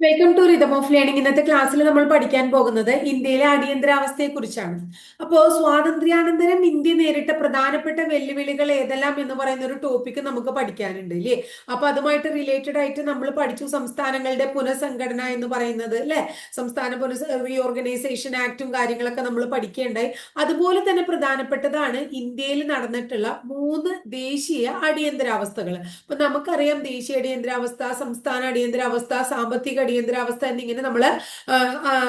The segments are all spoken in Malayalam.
Welcome to rhythm of learning ഇന്നത്തെ ക്ലാസ്സിൽ നമ്മൾ പഠിക്കാൻ പോകുന്നത് ഇന്ത്യയിലെ അടിയന്തരാവസ്ഥയെ കുറിച്ചാണ് അപ്പോൾ സ്വാതന്ത്ര്യാനന്തരം ഇന്ത്യ നേരിട്ട പ്രധാനപ്പെട്ട വെല്ലുവിളികൾ ഏതെല്ലാം എന്ന് പറയുന്ന ഒരു ടോപ്പിക് നമുക്ക് പഠിക്കാനുണ്ട് ഇല്ലേ? അപ്പൊ അതുമായിട്ട് റിലേറ്റഡ് ആയിട്ട് നമ്മൾ പഠിച്ചു സംസ്ഥാനങ്ങളുടെ പുനഃസംഘടന എന്ന് പറയുന്നത് അല്ലെ സംസ്ഥാന പുനഃ റീഓർഗനൈസേഷൻ ആക്ടും കാര്യങ്ങളൊക്കെ നമ്മൾ പഠിക്കേണ്ടായി. അതുപോലെ തന്നെ പ്രധാനപ്പെട്ടതാണ് ഇന്ത്യയിൽ നടന്നിട്ടുള്ള മൂന്ന് ദേശീയ അടിയന്തരാവസ്ഥകൾ. അപ്പൊ നമുക്കറിയാം ദേശീയ അടിയന്തരാവസ്ഥ സംസ്ഥാന അടിയന്തരാവസ്ഥ സാമ്പത്തിക എന്നിങ്ങനെ നമ്മൾ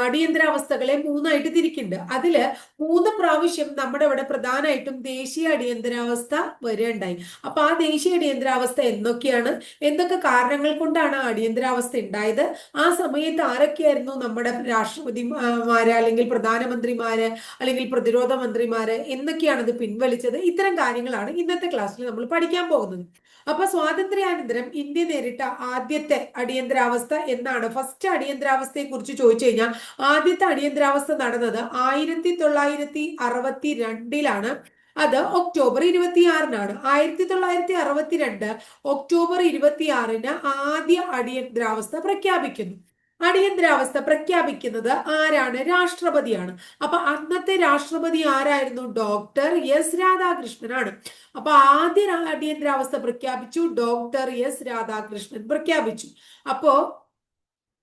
അടിയന്തരാവസ്ഥകളെ മൂന്നായിട്ട് തിരിക്കുന്നുണ്ട്. അതിൽ മൂന്ന് പ്രാവശ്യം നമ്മുടെ ഇവിടെ പ്രധാനമായിട്ടും ദേശീയ അടിയന്തരാവസ്ഥ വരേണ്ടായി അപ്പൊ ആ ദേശീയ അടിയന്തരാവസ്ഥ എന്തൊക്കെയാണ് എന്തൊക്കെ കാരണങ്ങൾ കൊണ്ടാണ് അടിയന്തരാവസ്ഥ ഉണ്ടായത്? ആ സമയത്ത് ആരൊക്കെയായിരുന്നു നമ്മുടെ രാഷ്ട്രപതിമാര് അല്ലെങ്കിൽ പ്രധാനമന്ത്രിമാര് അല്ലെങ്കിൽ പ്രതിരോധ മന്ത്രിമാര് എന്തൊക്കെയാണ് ഇത് പിൻവലിച്ചത്? ഇത്തരം കാര്യങ്ങളാണ് ഇന്നത്തെ ക്ലാസ്സിൽ നമ്മൾ പഠിക്കാൻ പോകുന്നത്. അപ്പൊ സ്വാതന്ത്ര്യാനന്തരം ഇന്ത്യ നേരിട്ട ആദ്യത്തെ അടിയന്തരാവസ്ഥ എന്നാണ് ഫസ്റ്റ് അടിയന്തരാവസ്ഥയെ കുറിച്ച് ചോദിച്ചു കഴിഞ്ഞാൽ ആദ്യത്തെ അടിയന്തരാവസ്ഥ നടന്നത് ആയിരത്തി തൊള്ളായിരത്തി അറുപത്തി രണ്ടിലാണ് അത് ഒക്ടോബർ ഇരുപത്തിയാറിനാണ്. ആയിരത്തി തൊള്ളായിരത്തി അറുപത്തിരണ്ട് ഒക്ടോബർ ഇരുപത്തിയാറിന് ആദ്യ അടിയന്തരാവസ്ഥ പ്രഖ്യാപിക്കുന്നു. അടിയന്തരാവസ്ഥ പ്രഖ്യാപിക്കുന്നത് ആരാണ്? രാഷ്ട്രപതിയാണ്. അപ്പൊ അന്നത്തെ രാഷ്ട്രപതി ആരായിരുന്നു? ഡോക്ടർ എസ് രാധാകൃഷ്ണനാണ്. അപ്പൊ ആദ്യ അടിയന്തരാവസ്ഥ പ്രഖ്യാപിച്ചു. ഡോക്ടർ എസ് രാധാകൃഷ്ണൻ പ്രഖ്യാപിച്ചു. അപ്പോ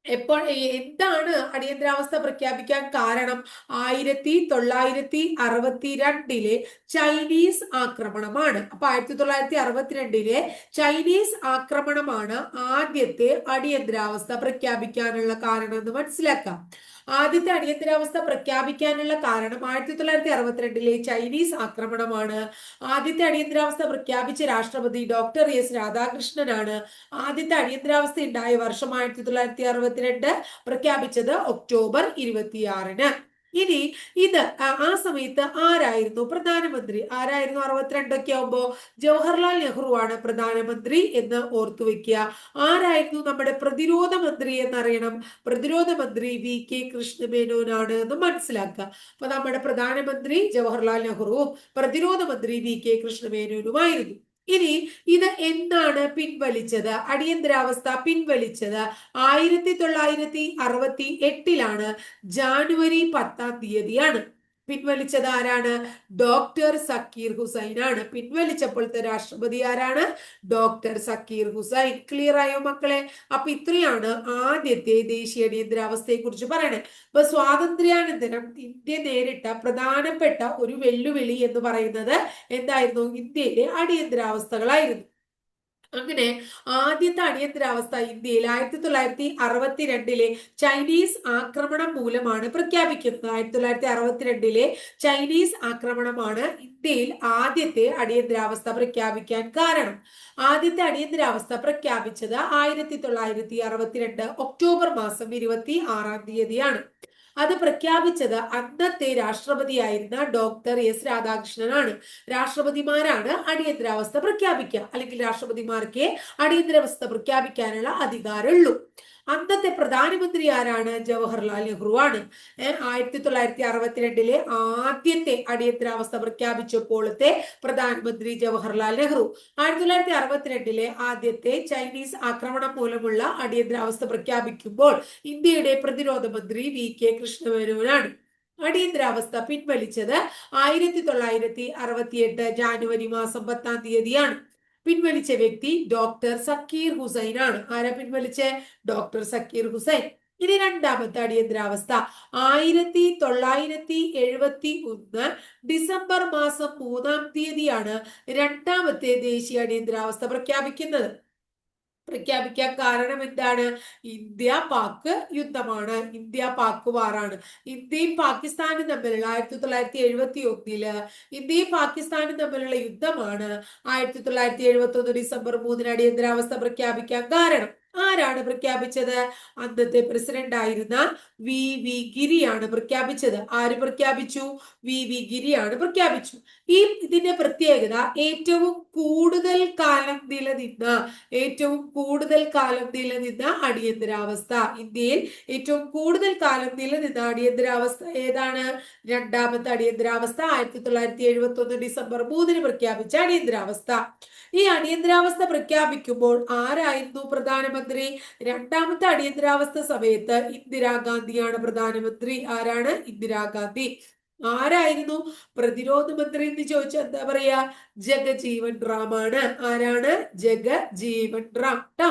എപ്പോൾ എന്താണ് അടിയന്തരാവസ്ഥ പ്രഖ്യാപിക്കാൻ കാരണം? ആയിരത്തി തൊള്ളായിരത്തി അറുപത്തി രണ്ടിലെ ചൈനീസ് ആക്രമണമാണ്. അപ്പൊ ആയിരത്തി തൊള്ളായിരത്തി അറുപത്തിരണ്ടിലെ ചൈനീസ് ആക്രമണമാണ് ആദ്യത്തെ അടിയന്തരാവസ്ഥ പ്രഖ്യാപിക്കാനുള്ള കാരണം എന്ന് മനസ്സിലാക്കാം. ആദ്യത്തെ അടിയന്തരാവസ്ഥ പ്രഖ്യാപിക്കാനുള്ള കാരണം ആയിരത്തി തൊള്ളായിരത്തി അറുപത്തിരണ്ടിലെ ചൈനീസ് ആക്രമണമാണ്. ആദ്യത്തെ അടിയന്തരാവസ്ഥ പ്രഖ്യാപിച്ച രാഷ്ട്രപതി ഡോക്ടർ എസ് രാധാകൃഷ്ണനാണ് ആദ്യത്തെ അടിയന്തരാവസ്ഥ ഉണ്ടായ വർഷം ആയിരത്തി തൊള്ളായിരത്തി അറുപത്തിരണ്ട് പ്രഖ്യാപിച്ചത് ഒക്ടോബർ ഇരുപത്തിയാറിന്. ഇനി ഇത് ആ സമയത്ത് ആരായിരുന്നു പ്രധാനമന്ത്രി? ആരായിരുന്നു അറുപത്തിരണ്ടൊക്കെ ആവുമ്പോ? ജവഹർലാൽ നെഹ്റു ആണ് പ്രധാനമന്ത്രി എന്ന് ഓർത്തു വെക്കുക. ആരായിരുന്നു നമ്മുടെ പ്രതിരോധ മന്ത്രി എന്നറിയണം. പ്രതിരോധ മന്ത്രി വി കെ കൃഷ്ണമേനോനാണ് എന്ന് മനസ്സിലാക്കുക. അപ്പൊ നമ്മുടെ പ്രധാനമന്ത്രി ജവഹർലാൽ നെഹ്റുവും പ്രതിരോധ മന്ത്രി വി കെ കൃഷ്ണമേനോനുമായിരുന്നു. ഇനി ഇത് എന്താണ് പിൻവലിച്ചത്? അടിയന്തരാവസ്ഥ പിൻവലിച്ചത് ആയിരത്തി തൊള്ളായിരത്തി അറുപത്തി എട്ടിലാണ് ജാനുവരി പത്താം തീയതിയാണ്. പിൻവലിച്ചത് ആരാണ്? ഡോക്ടർ സക്കീർ ഹുസൈൻ ആണ് പിൻവലിച്ചപ്പോഴത്തെ രാഷ്ട്രപതി ആരാണ്? ഡോക്ടർ സക്കീർ ഹുസൈൻ. ക്ലിയർ ആയോ മക്കളെ? അപ്പൊ ഇത്രയാണ് ആദ്യത്തെ ദേശീയ അടിയന്തരാവസ്ഥയെ കുറിച്ച് പറയണത് ഇപ്പൊ സ്വാതന്ത്ര്യാനന്തരം ഇന്ത്യ നേരിട്ട പ്രധാനപ്പെട്ട ഒരു വെല്ലുവിളി എന്ന് പറയുന്നത് എന്തായിരുന്നു? ഇന്ത്യയിലെ അടിയന്തരാവസ്ഥകളായിരുന്നു. അങ്ങനെ ആദ്യത്തെ അടിയന്തരാവസ്ഥ ഇന്ത്യയിൽ ആയിരത്തി തൊള്ളായിരത്തി അറുപത്തിരണ്ടിലെ ചൈനീസ് ആക്രമണം മൂലമാണ് പ്രഖ്യാപിക്കുന്നത്. ആയിരത്തി തൊള്ളായിരത്തി അറുപത്തിരണ്ടിലെ ചൈനീസ് ആക്രമണമാണ് ഇന്ത്യയിൽ ആദ്യത്തെ അടിയന്തരാവസ്ഥ പ്രഖ്യാപിക്കാൻ കാരണം. ആദ്യത്തെ അടിയന്തരാവസ്ഥ പ്രഖ്യാപിച്ചത് ആയിരത്തി തൊള്ളായിരത്തി അറുപത്തിരണ്ട് ഒക്ടോബർ മാസം ഇരുപത്തി ആറാം തീയതിയാണ്. അത് പ്രഖ്യാപിച്ചത് അന്നത്തെ രാഷ്ട്രപതിയായിരുന്ന ഡോക്ടർ എസ് രാധാകൃഷ്ണനാണ്. രാഷ്ട്രപതിമാരാണ് അടിയന്തരാവസ്ഥ പ്രഖ്യാപിക്കുക. അല്ലെങ്കിൽ രാഷ്ട്രപതിമാർക്കേ അടിയന്തരാവസ്ഥ പ്രഖ്യാപിക്കാനുള്ള അധികാരമുള്ളൂ. അന്നത്തെ പ്രധാനമന്ത്രി ആരാണ്? ജവഹർലാൽ നെഹ്റു ആണ്. ആയിരത്തി തൊള്ളായിരത്തി അറുപത്തിരണ്ടിലെ ആദ്യത്തെ അടിയന്തരാവസ്ഥ പ്രഖ്യാപിച്ചപ്പോഴത്തെ പ്രധാനമന്ത്രി ജവഹർലാൽ നെഹ്റു. ആയിരത്തി തൊള്ളായിരത്തി അറുപത്തിരണ്ടിലെ ആദ്യത്തെ ചൈനീസ് ആക്രമണം മൂലമുള്ള അടിയന്തരാവസ്ഥ പ്രഖ്യാപിക്കുമ്പോൾ ഇന്ത്യയുടെ പ്രതിരോധ മന്ത്രി വി കെ കൃഷ്ണമേനോനാണ് അടിയന്തരാവസ്ഥ പിൻവലിച്ചത് ആയിരത്തി തൊള്ളായിരത്തി അറുപത്തിയെട്ട് ജാനുവരി മാസം പത്താം തീയതിയാണ്. പിൻവലിച്ച വ്യക്തി ഡോക്ടർ സക്കീർ ഹുസൈൻ ആണ് ആരാ പിൻവലിച്ച? ഡോക്ടർ സക്കീർ ഹുസൈൻ. ഇനി രണ്ടാമത്തെ അടിയന്തരാവസ്ഥ. ആയിരത്തി തൊള്ളായിരത്തി എഴുപത്തി ഒന്ന് ഡിസംബർ മാസം മൂന്നാം തീയതിയാണ് രണ്ടാമത്തെ ദേശീയ അടിയന്തരാവസ്ഥ പ്രഖ്യാപിക്കുന്നത്. പ്രഖ്യാപിക്കാൻ കാരണം എന്താണ്? ഇന്ത്യ പാക്ക് യുദ്ധമാണ്. ഇന്ത്യ പാക്ക് വാറാണ് ഇന്ത്യയും പാകിസ്ഥാനും തമ്മിലുള്ള ആയിരത്തി തൊള്ളായിരത്തി എഴുപത്തി ഒന്നിൽ ഇന്ത്യയും പാകിസ്ഥാനും തമ്മിലുള്ള യുദ്ധമാണ് ആയിരത്തി തൊള്ളായിരത്തി എഴുപത്തി ഒന്ന് ഡിസംബർ മൂന്നിന് അടിയന്തരാവസ്ഥ പ്രഖ്യാപിക്കാൻ കാരണം. ആരാണ് പ്രഖ്യാപിച്ചത്? അന്നത്തെ പ്രസിഡന്റ് ആയിരുന്ന വി വി ഗിരിയാണ് പ്രഖ്യാപിച്ചത്. ആര് പ്രഖ്യാപിച്ചു? വി വി ഗിരിയാണ് പ്രഖ്യാപിച്ചു. ഈ ഇതിന്റെ പ്രത്യേകത ഏറ്റവും കൂടുതൽ കാലം നിലനിന്ന ഏറ്റവും കൂടുതൽ കാലം നിലനിന്ന അടിയന്തരാവസ്ഥ. ഇന്ത്യയിൽ ഏറ്റവും കൂടുതൽ കാലം നിലനിന്ന അടിയന്തരാവസ്ഥ ഏതാണ്? രണ്ടാമത്തെ അടിയന്തരാവസ്ഥ ആയിരത്തി തൊള്ളായിരത്തി എഴുപത്തി ഒന്ന് ഡിസംബർ മൂന്നിന് പ്രഖ്യാപിച്ച അടിയന്തരാവസ്ഥ. ഈ അടിയന്തരാവസ്ഥ പ്രഖ്യാപിക്കുമ്പോൾ ആരായിരുന്നു പ്രധാനമന്ത്രി? രണ്ടാമത്തെ അടിയന്തരാവസ്ഥ സമയത്ത് ഇന്ദിരാഗാന്ധിയാണ് പ്രധാനമന്ത്രി. ആരാണ്? ഇന്ദിരാഗാന്ധി. ആരായിരുന്നു? പ്രതിരോധ മന്ത്രി എന്ന് ചോദിച്ചാൽ എന്താ പറയാ? ജഗജീവൻ റാമാണ് ആരാണ്? ജഗജീവൻ റാം. ടാ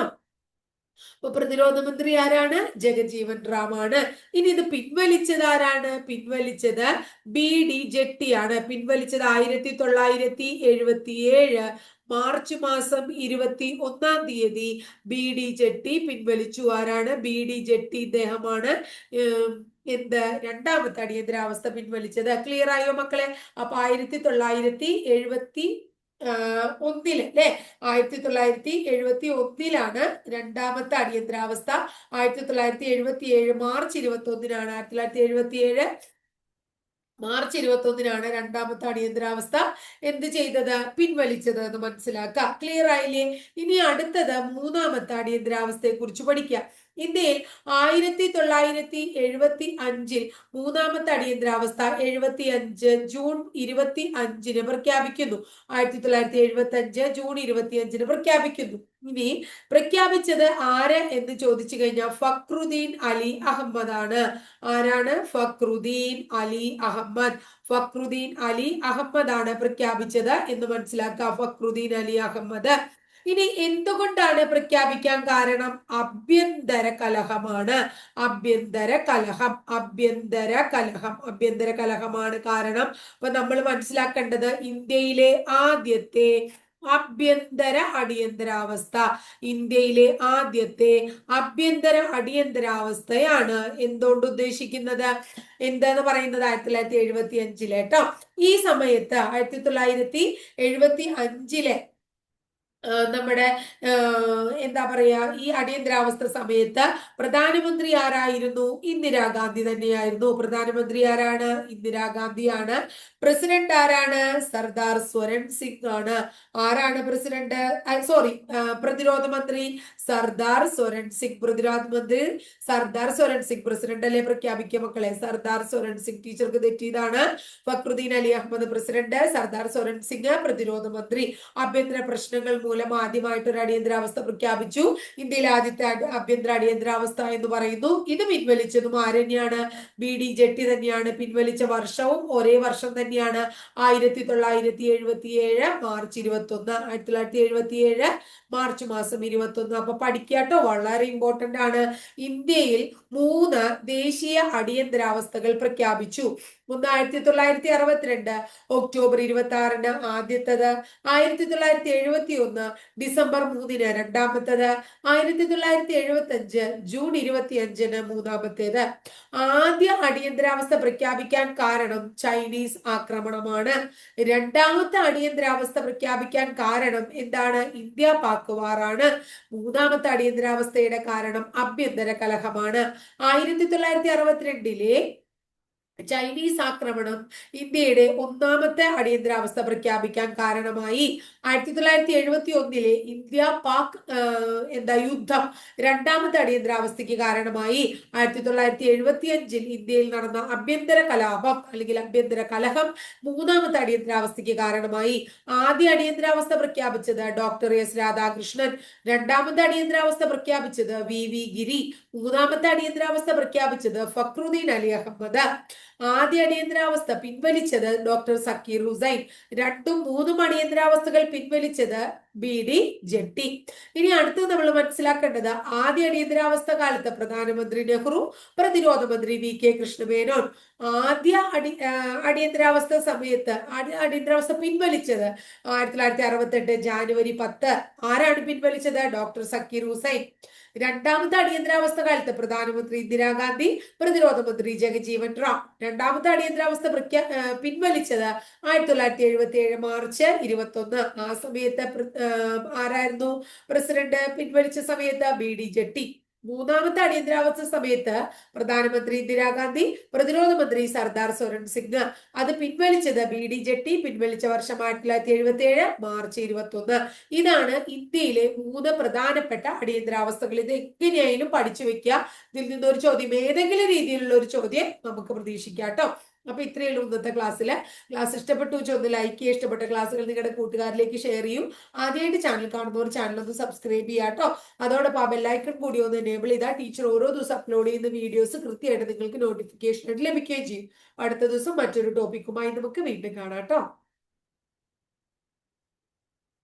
അപ്പൊ പ്രതിരോധ മന്ത്രി ആരാണ്? ജഗജീവൻ റാമാണ് ഇനി ഇത് പിൻവലിച്ചത് ആരാണ്? പിൻവലിച്ചത് ബി ഡി ജെട്ടിയാണ് പിൻവലിച്ചത് ആയിരത്തി തൊള്ളായിരത്തി എഴുപത്തി ഏഴ് മാർച്ച് മാസം ഇരുപത്തി ഒന്നാം തീയതി ബി ഡി ജെട്ടി പിൻവലിച്ചു. ആരാണ്? ബി ഡി ജെട്ടി ഇദ്ദേഹമാണ്. എന്ത്? രണ്ടാമത്തെ അടിയന്തരാവസ്ഥ പിൻവലിച്ചത്. ക്ലിയർ ആയോ മക്കളെ? അപ്പൊ ആയിരത്തി തൊള്ളായിരത്തി എഴുപത്തി ഒന്നിൽ അല്ലെ? ആയിരത്തി തൊള്ളായിരത്തി എഴുപത്തി ഒന്നിലാണ് രണ്ടാമത്തെ അടിയന്തരാവസ്ഥ. ആയിരത്തി തൊള്ളായിരത്തി എഴുപത്തി ഏഴ് മാർച്ച് ഇരുപത്തി ഒന്നിനാണ് ആയിരത്തി തൊള്ളായിരത്തി എഴുപത്തി ഏഴ് മാർച്ച് ഇരുപത്തി ഒന്നിനാണ് രണ്ടാമത്തെ അടിയന്തരാവസ്ഥ. എന്ത് ചെയ്തത്? പിൻവലിച്ചത് എന്ന് മനസ്സിലാക്കുക ക്ലിയർ ആയില്ലേ? ഇനി അടുത്തത് മൂന്നാമത്തെ അടിയന്തരാവസ്ഥയെ കുറിച്ച് പഠിക്കാം. ഇന്ത്യയിൽ ആയിരത്തി തൊള്ളായിരത്തി എഴുപത്തി അഞ്ചിൽ മൂന്നാമത്തെ അടിയന്തരാവസ്ഥ എഴുപത്തി അഞ്ച് ജൂൺ ഇരുപത്തി അഞ്ചിന് പ്രഖ്യാപിക്കുന്നു. ആയിരത്തി തൊള്ളായിരത്തി എഴുപത്തി അഞ്ച് ജൂൺ ഇരുപത്തി അഞ്ചിന് പ്രഖ്യാപിക്കുന്നു. ഇനി പ്രഖ്യാപിച്ചത് ആര് എന്ന് ചോദിച്ചു കഴിഞ്ഞാൽ ഫക്രുദ്ദീൻ അലി അഹമ്മദ് ആണ് ആരാണ്? ഫക്രുദ്ദീൻ അലി അഹമ്മദ്. ഫക്രുദ്ദീൻ അലി അഹമ്മദ് ആണ് പ്രഖ്യാപിച്ചത് എന്ന് മനസ്സിലാക്കുക ഫക്രുദ്ദീൻ അലി അഹമ്മദ്. ഇനി എന്തുകൊണ്ടാണ് പ്രഖ്യാപിക്കാൻ കാരണം? അഭ്യന്തര കലഹമാണ്. അഭ്യന്തര കലഹം അഭ്യന്തര കലഹം അഭ്യന്തര കലഹമാണ് കാരണം അപ്പൊ നമ്മൾ മനസ്സിലാക്കേണ്ടത് ഇന്ത്യയിലെ ആദ്യത്തെ അഭ്യന്തര അടിയന്തരാവസ്ഥ ഇന്ത്യയിലെ ആദ്യത്തെ അഭ്യന്തര അടിയന്തരാവസ്ഥയാണ് എന്തുകൊണ്ട് ഉദ്ദേശിക്കുന്നത്? എന്താന്ന് പറയുന്നത് ആയിരത്തി തൊള്ളായിരത്തി എഴുപത്തി അഞ്ചിലെ കേട്ടോ. ഈ സമയത്ത് ആയിരത്തി തൊള്ളായിരത്തി എഴുപത്തി അഞ്ചിലെ നമ്മുടെ എന്താ പറയാ ഈ അടിയന്തരാവസ്ഥ സമയത്ത് പ്രധാനമന്ത്രി ആരായിരുന്നു? ഇന്ദിരാഗാന്ധി തന്നെയായിരുന്നു. പ്രധാനമന്ത്രി ആരാണ്? ഇന്ദിരാഗാന്ധിയാണ് പ്രസിഡന്റ് ആരാണ്? സർദാർ സ്വരൺ സിംഗ് ആണ്. ആരാണ് പ്രസിഡന്റ്? സോറി പ്രതിരോധ മന്ത്രി സർദാർ സ്വരൺ സിംഗ്. പ്രതിരോധ മന്ത്രി സർദാർ സ്വരൺ സിംഗ്. പ്രസിഡന്റ് അല്ലെ പ്രഖ്യാപിക്കുക മക്കളെ? സർദാർ സ്വരൺ സിംഗ് ടീച്ചർക്ക് തെറ്റിയതാണ്. ഫക്രുദ്ദീൻ അലി അഹമ്മദ് പ്രസിഡന്റ് സർദാർ സ്വരൺ സിംഗ് പ്രതിരോധ മന്ത്രി. ആഭ്യന്തര പ്രശ്നങ്ങൾ മൂലം ആദ്യമായിട്ട് ഒരു അടിയന്തരാവസ്ഥ പ്രഖ്യാപിച്ചു. ഇന്ത്യയിലെ ആദ്യത്തെ ആഭ്യന്തര അടിയന്തരാവസ്ഥ എന്ന് പറയുന്നു. ഇത് പിൻവലിച്ചതും ആര് തന്നെയാണ് ബി ഡി ജെട്ടി തന്നെയാണ് പിൻവലിച്ച വർഷവും ഒരേ വർഷം തന്നെയാണ്. ആയിരത്തി തൊള്ളായിരത്തി എഴുപത്തി ഏഴ് മാർച്ച് ഇരുപത്തി ഒന്ന് ആയിരത്തി തൊള്ളായിരത്തി എഴുപത്തി ഏഴ് മാർച്ച് മാസം ഇരുപത്തി ഒന്ന് അപ്പൊ പഠിക്കാട്ടോ വളരെ ഇമ്പോർട്ടന്റ് ആണ്. ഇന്ത്യയിൽ മൂന്ന് ദേശീയ അടിയന്തരാവസ്ഥകൾ പ്രഖ്യാപിച്ചു. ഒന്ന് ആയിരത്തി തൊള്ളായിരത്തി അറുപത്തിരണ്ട് ഒക്ടോബർ ഇരുപത്തി ആറിന് ആദ്യത്തത്. ആയിരത്തി തൊള്ളായിരത്തി എഴുപത്തി ഒന്ന് ഡിസംബർ മൂന്നിന് രണ്ടാമത്തത്. ആയിരത്തി തൊള്ളായിരത്തി എഴുപത്തി അഞ്ച് ജൂൺ ഇരുപത്തി അഞ്ചിന് മൂന്നാമത്തേത്. ആദ്യ അടിയന്തരാവസ്ഥ പ്രഖ്യാപിക്കാൻ കാരണം ചൈനീസ് ആക്രമണമാണ്. രണ്ടാമത്തെ അടിയന്തരാവസ്ഥ പ്രഖ്യാപിക്കാൻ കാരണം എന്താണ്? ഇന്ത്യ പാക് വാറാണ് മൂന്നാമത്തെ അടിയന്തരാവസ്ഥയുടെ കാരണം ആഭ്യന്തര കലഹമാണ്. ആയിരത്തി തൊള്ളായിരത്തി അറുപത്തിരണ്ടിലെ ചൈനീസ് ആക്രമണം ഇന്ത്യയുടെ ഒന്നാമത്തെ അടിയന്തരാവസ്ഥ പ്രഖ്യാപിക്കാൻ കാരണമായി. ആയിരത്തി തൊള്ളായിരത്തി എഴുപത്തി ഒന്നിലെ ഇന്ത്യ പാക് എന്താ യുദ്ധം രണ്ടാമത്തെ അടിയന്തരാവസ്ഥയ്ക്ക് കാരണമായി. ആയിരത്തി തൊള്ളായിരത്തി എഴുപത്തി അഞ്ചിൽ ഇന്ത്യയിൽ നടന്ന അഭ്യന്തര കലാപം അല്ലെങ്കിൽ അഭ്യന്തര കലഹം മൂന്നാമത്തെ അടിയന്തരാവസ്ഥയ്ക്ക് കാരണമായി. ആദ്യ അടിയന്തരാവസ്ഥ പ്രഖ്യാപിച്ചത് ഡോക്ടർ എസ് രാധാകൃഷ്ണൻ രണ്ടാമത്തെ അടിയന്തരാവസ്ഥ പ്രഖ്യാപിച്ചത് വി വി ഗിരി മൂന്നാമത്തെ അടിയന്തരാവസ്ഥ പ്രഖ്യാപിച്ചത് ഫക്രുദ്ദീൻ അലി അഹമ്മദ്. ആദ്യ അടിയന്തരാവസ്ഥ പിൻവലിച്ചത് ഡോക്ടർ സക്കീർ ഹുസൈൻ. രണ്ടും മൂന്നും അടിയന്തരാവസ്ഥകൾ പിൻവലിച്ചത് ബി ഡി ജെട്ടി. ഇനി അടുത്ത് നമ്മൾ മനസ്സിലാക്കേണ്ടത് ആദ്യ അടിയന്തരാവസ്ഥ കാലത്ത് പ്രധാനമന്ത്രി നെഹ്റു പ്രതിരോധ മന്ത്രി വി കെ കൃഷ്ണമേനോൻ. ആദ്യ അടി അടിയന്തരാവസ്ഥ സമയത്ത് അടി- അടിയന്തരാവസ്ഥ പിൻവലിച്ചത് ആയിരത്തി തൊള്ളായിരത്തി അറുപത്തെട്ട് ജാനുവരി പത്ത്. ആരാണ് പിൻവലിച്ചത്? ഡോക്ടർ സക്കീർ ഹുസൈൻ. രണ്ടാമത്തെ അടിയന്തരാവസ്ഥ കാലത്ത് പ്രധാനമന്ത്രി ഇന്ദിരാഗാന്ധി പ്രതിരോധ മന്ത്രി ജഗജീവൻ റാം. രണ്ടാമത്തെ അടിയന്തരാവസ്ഥ പ്രഖ്യാ പിൻവലിച്ചത് ആയിരത്തി തൊള്ളായിരത്തി എഴുപത്തി ഏഴ് മാർച്ച് ഇരുപത്തി ഒന്ന് ആ സമയത്ത് ആരായിരുന്നു? പ്രസിഡന്റ് പിൻവലിച്ച സമയത്ത് ബി ഡി ജെട്ടി. മൂന്നാമത്തെ അടിയന്തരാവസ്ഥ സമയത്ത് പ്രധാനമന്ത്രി ഇന്ദിരാഗാന്ധി പ്രതിരോധ മന്ത്രി സർദാർ സ്വരൺ സിംഗ്. അത് പിൻവലിച്ചത് ബി ഡി ജെട്ടി പിൻവലിച്ച വർഷം ആയിരത്തി തൊള്ളായിരത്തി എഴുപത്തി ഏഴ് മാർച്ച് ഇരുപത്തി ഒന്ന് ഇതാണ് ഇന്ത്യയിലെ മൂന്ന് പ്രധാനപ്പെട്ട അടിയന്തരാവസ്ഥകൾ. ഇത് എങ്ങനെയായാലും പഠിച്ചു വെക്കുക ഇതിൽ നിന്നൊരു ചോദ്യം ഏതെങ്കിലും രീതിയിലുള്ള ഒരു ചോദ്യം നമുക്ക് പ്രതീക്ഷിക്കാം കേട്ടോ. അപ്പൊ ഇത്രയേ ഉള്ളൂ ഇന്നത്തെ ക്ലാസ്സിൽ ക്ലാസ് ഇഷ്ടപ്പെട്ടു വെച്ചാൽ ഒന്ന് ലൈക്ക് ചെയ്യുക. ഇഷ്ടപ്പെട്ട ക്ലാസ്സുകൾ നിങ്ങളുടെ കൂട്ടുകാരിലേക്ക് ഷെയർ ചെയ്യും. ആദ്യമായിട്ട് ചാനൽ കാണുന്നവർ ചാനൽ ഒന്ന് സബ്സ്ക്രൈബ് ചെയ്യുക കേട്ടോ. അതോടൊപ്പം ആ ബെല്ലൈക്കൺ കൂടി ഒന്ന് എനേബിൾ ചെയ്താൽ ടീച്ചർ ഓരോ ദിവസം അപ്ലോഡ് ചെയ്യുന്ന വീഡിയോസ് കൃത്യമായിട്ട് നിങ്ങൾക്ക് നോട്ടിഫിക്കേഷൻ ലഭിക്കുകയും ചെയ്യും. അടുത്ത ദിവസം മറ്റൊരു ടോപ്പിക്കുമായി നമുക്ക് വീണ്ടും കാണാം കേട്ടോ.